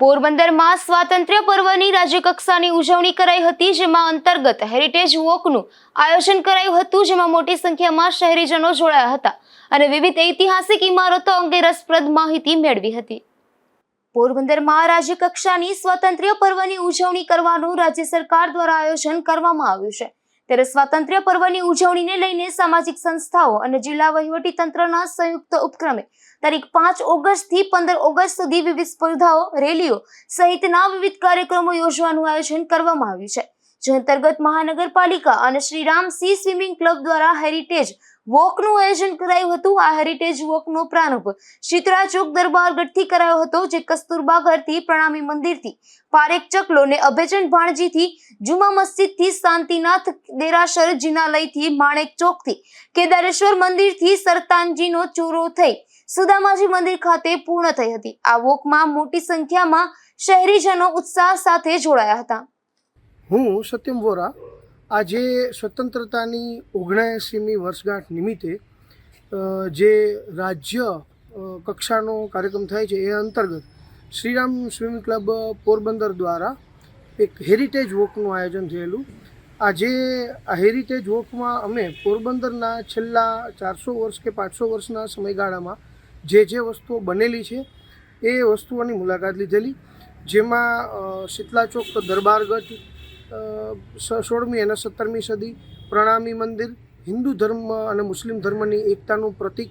પોરબંદરમાં સ્વાતંત્ર્ય પર્વની રાજ્યકક્ષાની ઉજવણી કરાઈ હતી, જેમાં અંતર્ગત હેરિટેજ વોકનું આયોજન કરાયું હતું, જેમાં મોટી સંખ્યામાં શહેરીજનો જોડાયા હતા અને વિવિધ ઐતિહાસિક ઇમારતો અંગે રસપ્રદ માહિતી મેળવી હતી. પોરબંદરમાં રાજ્યકક્ષાની સ્વાતંત્ર્ય પર્વની ઉજવણી કરવાનું રાજ્ય સરકાર દ્વારા આયોજન કરવામાં આવ્યું છે. ત્યારે સ્વાતંત્ર્ય પર્વની ઉજવણીને લઈને સામાજિક સંસ્થાઓ અને જિલ્લા વહીવટી તંત્રના સંયુક્ત ઉપક્રમે તારીખ પાંચ ઓગસ્ટથી પંદર ઓગસ્ટ સુધી વિવિધ સ્પર્ધાઓ, રેલીઓ સહિતના વિવિધ કાર્યક્રમો યોજવાનું આયોજન કરવામાં આવ્યું છે. જે અંતર્ગત મહાનગરપાલિકા અને શ્રીરામ સી સ્વિમિંગ ક્લબ દ્વારા હેરિટેજ વોકનું આયોજન કરાયું હતું. આ હેરિટેજ વોકનો પ્રારંભ શીતળા ચોક દરબારગઢથી કરાયો હતો, જે કસ્તુરબા ઘરથી પ્રણામી મંદિરથી. પારેખ ચકલો ને અભેચન ભાણજીથી, જુમા મસ્જિદથી, શાંતિનાથ દેરાસર જિનાલયથી, માણેક ચોકથી, કેદારેશ્વર મંદિરથી સરતાનજીનો ચોરો થઈ, સુદામાજી મંદિર ખાતે પૂર્ણ થઈ હતી. આ વોકમાં મોટી સંખ્યામાં શહેરીજનો ઉત્સાહ સાથે જોડાયા હતા. હું સત્યમ વોરા આજે સ્વતંત્રતાની ઓગણએંસીમી વર્ષગાંઠ નિમિત્તે જે રાજ્ય કક્ષાનો કાર્યક્રમ થાય છે એ અંતર્ગત શ્રીરામ સ્વિમિંગ ક્લબ પોરબંદર દ્વારા એક હેરિટેજ વોકનું આયોજન થયેલું. આજે આ હેરિટેજ વોકમાં અમે પોરબંદરના છેલ્લા ચારસો વર્ષ કે પાંચસો વર્ષના સમયગાળામાં જે જે વસ્તુઓ બનેલી છે એ વસ્તુઓની મુલાકાત લીધેલી જેમાં શીતલા ચોક દરબારગઢ અ, સ- સોળમી અને સત્તરમી સદી પ્રણામી મંદિર, હિન્દુ ધર્મ અને મુસ્લિમ ધર્મની એકતાનું પ્રતીક.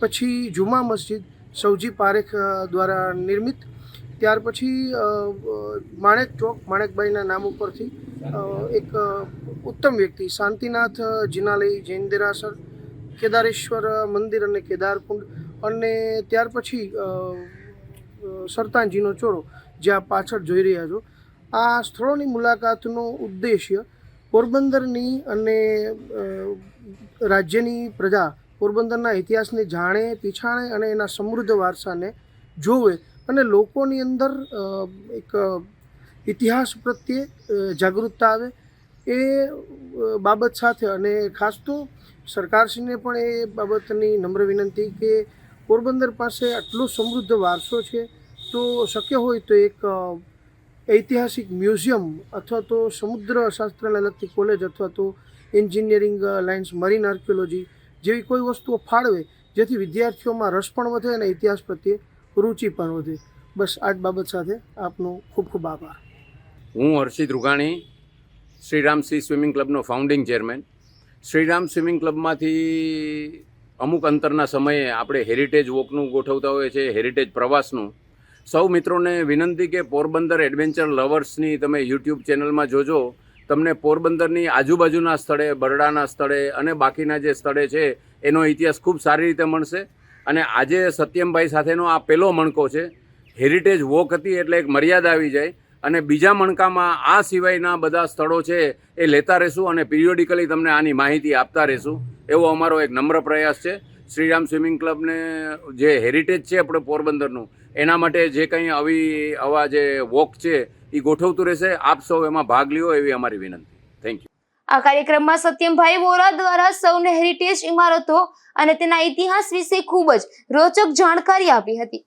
પછી જુમા મસ્જિદ સૌજી પારેખ દ્વારા નિર્મિત. ત્યાર પછી માણેક ચોક, માણેકબાઈના નામ ઉપરથી એક ઉત્તમ વ્યક્તિ, શાંતિનાથ જિનાલય જૈન દેરાસર કેદારેશ્વર મંદિર અને કેદારકુંડ અને ત્યાર પછી સરતાનજીનો ચોરો જે આપ પાછળ જોઈ રહ્યા છો. આ સ્થળોની મુલાકાતનો ઉદ્દેશ્ય પોરબંદરની અને રાજ્યની પ્રજા પોરબંદરના ઇતિહાસને જાણે, પીછાણે અને એના સમૃદ્ધ વારસાને જોવે અને લોકોની અંદર એક ઇતિહાસ પ્રત્યે જાગૃતતા આવે એ બાબત સાથે અને ખાસ તો સરકારશ્રીને પણ એ બાબતની નમ્ર વિનંતી કે પોરબંદર પાસે આટલો સમૃદ્ધ વારસો છે, તો શક્ય હોય તો એક ઐતિહાસિક મ્યુઝિયમ અથવા તો સમુદ્ર શાસ્ત્રને લગતી કોલેજ અથવા તો એન્જિનિયરિંગ લાઇન્સ, મરીન આર્કિયોલોજી જેવી કોઈ વસ્તુઓ ફાળવે, જેથી વિદ્યાર્થીઓમાં રસ પણ વધે અને ઇતિહાસ પ્રત્યે રુચિ પણ વધે. બસ આ બાબત સાથે આપનો ખૂબ ખૂબ આભાર. હું હર્ષિત રૂગાણી, શ્રીરામ સી સ્વિમિંગ ક્લબનો ફાઉન્ડિંગ ચેરમેન. શ્રીરામ સ્વિમિંગ ક્લબમાંથી અમુક અંતરના સમયે આપણે હેરિટેજ વોકનું ગોઠવતા હોઈએ છીએ હેરિટેજ પ્રવાસનું. સૌ મિત્રોને વિનંતી કે પોરબંદર એડવેન્ચર લવર્સની તમે યુટ્યુબ ચેનલમાં જોજો. તમને પોરબંદરની આજુબાજુના સ્થળે, બરડાના સ્થળે અને બાકીના જે સ્થળે છે, એનો ઇતિહાસ ખૂબ સારી રીતે મળશે. અને આજે સત્યમભાઈ સાથેનો આ પહેલો મણકો છે. હેરિટેજ વોક હતી એટલે એક મર્યાદા આવી જાય. અને બીજા મણકામાં આ સિવાયના બધા સ્થળો છે એ લેતા રહેશું અને પિરિયોડિકલી તમને આની માહિતી આપતા રહેશું. એવો અમારો એક નમ્ર પ્રયાસ છે. શ્રીરામ સ્વિમિંગ ક્લબને જે હેરિટેજ છે આપણે પોરબંદરનું એના માટે જે કંઈ આવી, આવા જે વોક છે એ ગોઠવતું રહેશે. આપ સૌ એમાં ભાગ લ્યો એવી અમારી વિનંતી. થેન્ક યુ આ કાર્યક્રમમાં સત્યમભાઈ વોરા દ્વારા સૌને હેરિટેજ ઇમારતો અને તેના ઇતિહાસ વિશે ખૂબ જ રોચક જાણકારી આપી હતી.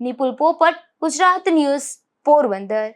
નિપુલ પોપટ, ગુજરાત ન્યૂઝ પોરબંદર.